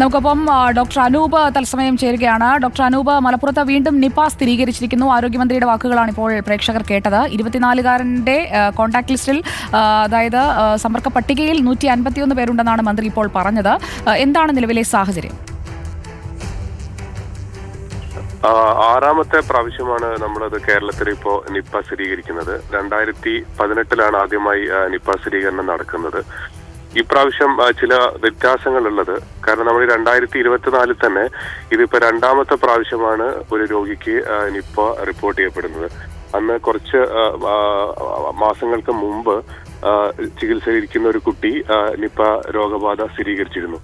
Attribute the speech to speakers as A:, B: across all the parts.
A: നമുക്കൊപ്പം ഡോക്ടർ അനൂപ് തത്സമയം ചേരുകയാണ്. ഡോക്ടർ അനൂപ് മലപ്പുറത്ത് വീണ്ടും നിപ സ്ഥിരീകരിച്ചിരിക്കുന്നു. ആരോഗ്യമന്ത്രിയുടെ വാക്കുകളാണ് ഇപ്പോൾ പ്രേക്ഷകർ കേട്ടത്. ഇരുപത്തിനാലുകാരന്റെ ആ, കോൺടാക്ട് ലിസ്റ്റിൽ അതായത് സമ്പർക്ക പട്ടികയിൽ നൂറ്റി അൻപത്തിയൊന്ന് പേരുണ്ടെന്നാണ് മന്ത്രി ഇപ്പോൾ പറഞ്ഞത്. എന്താണ് നിലവിലെ സാഹചര്യം?
B: ആറാമത്തെ പ്രാവശ്യമാണ് നമ്മളത് കേരളത്തിൽ ഇപ്പോ നിപ്പ സ്ഥിരീകരിക്കുന്നത്. രണ്ടായിരത്തി പതിനെട്ടിലാണ് ആദ്യമായി നിപ സ്ഥിരീകരണം നടക്കുന്നത്. ഇപ്രാവശ്യം ചില വ്യത്യാസങ്ങളുള്ളത്. കാരണം നമ്മൾ രണ്ടായിരത്തി ഇരുപത്തിനാലിൽ തന്നെ ഇതിപ്പോ രണ്ടാമത്തെ പ്രാവശ്യമാണ് ഒരു രോഗിക്ക് നിപ്പ റിപ്പോർട്ട് ചെയ്യപ്പെടുന്നത്. അന്ന് കുറച്ച് മാസങ്ങൾക്ക് മുമ്പ് ചികിത്സയിരിക്കുന്ന ഒരു കുട്ടി നിപ്പ രോഗബാധ സ്ഥിരീകരിച്ചിരുന്നു.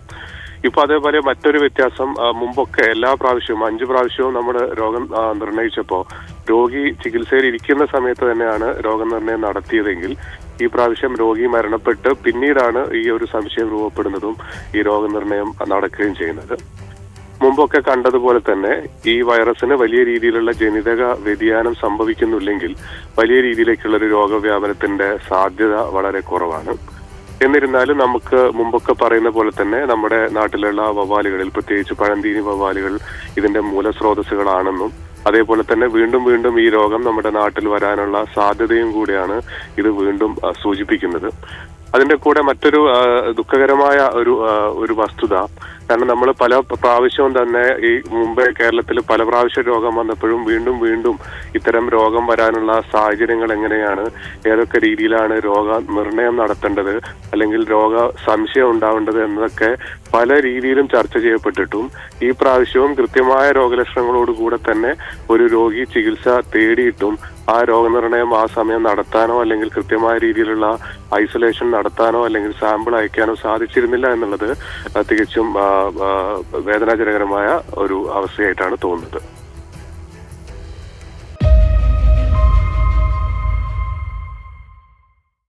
B: ഇപ്പൊ അതേപോലെ മറ്റൊരു വ്യത്യാസം മുമ്പൊക്കെ എല്ലാ പ്രാവശ്യവും അഞ്ച് പ്രാവശ്യവും നമ്മൾ രോഗം നിർണയിച്ചപ്പോൾ നിർണയിച്ചപ്പോ രോഗി ചികിത്സയിൽ ഇരിക്കുന്ന സമയത്ത് തന്നെയാണ് രോഗനിർണയം നടത്തിയതെങ്കിൽ ഈ പ്രാവശ്യം രോഗി മരണപ്പെട്ട് പിന്നീടാണ് ഈ ഒരു സംശയം രൂപപ്പെടുന്നതും ഈ രോഗനിർണയം നടക്കുകയും ചെയ്യുന്നത്. മുമ്പൊക്കെ കണ്ടതുപോലെ തന്നെ ഈ വൈറസിന് വലിയ രീതിയിലുള്ള ജനിതക വ്യതിയാനം സംഭവിക്കുന്നില്ലെങ്കിൽ വലിയ രീതിയിലേക്കുള്ള ഒരു രോഗവ്യാപനത്തിന്റെ സാധ്യത വളരെ കുറവാണ്. എന്നിരുന്നാലും നമുക്ക് മുമ്പൊക്കെ പറയുന്ന പോലെ തന്നെ നമ്മുടെ നാട്ടിലുള്ള വവ്വാലുകളിൽ പ്രത്യേകിച്ച് പഴന്തീനി വവ്വാലുകൾ ഇതിന്റെ മൂലസ്രോതസ്സുകളാണെന്നും അതേപോലെ തന്നെ വീണ്ടും വീണ്ടും ഈ രോഗം നമ്മുടെ നാട്ടിൽ വരാനുള്ള സാധ്യതയും കൂടിയാണ് ഇത് വീണ്ടും സൂചിപ്പിക്കുന്നത്. അതിന്റെ കൂടെ മറ്റൊരു ദുഃഖകരമായ ഒരു ഒരു വസ്തുത കാരണം നമ്മൾ പല പ്രാവശ്യവും തന്നെ ഈ മുമ്പേ കേരളത്തിൽ പല പ്രാവശ്യം രോഗം വന്നപ്പോഴും വീണ്ടും വീണ്ടും ഇത്തരം രോഗം വരാനുള്ള സാഹചര്യങ്ങൾ എങ്ങനെയാണ് ഏതൊക്കെ രീതിയിലാണ് രോഗ നിർണയം നടത്തേണ്ടത് അല്ലെങ്കിൽ രോഗ സംശയം ഉണ്ടാവേണ്ടത് എന്നതൊക്കെ പല രീതിയിലും ചർച്ച ചെയ്യപ്പെട്ടിട്ടും ഈ പ്രാവശ്യവും കൃത്യമായ രോഗലക്ഷണങ്ങളോടുകൂടെ തന്നെ ഒരു രോഗി ചികിത്സ തേടിയിട്ടും ആ രോഗനിർണയം ആ സമയം നടത്താനോ അല്ലെങ്കിൽ കൃത്യമായ രീതിയിലുള്ള ഐസൊലേഷൻ നടത്താനോ അല്ലെങ്കിൽ സാമ്പിൾ അയക്കാനോ സാധിച്ചിരുന്നില്ല എന്നുള്ളത് തികച്ചും വേദനാജനകരമായ ഒരു അവസ്ഥയായിട്ടാണ് തോന്നുന്നത്.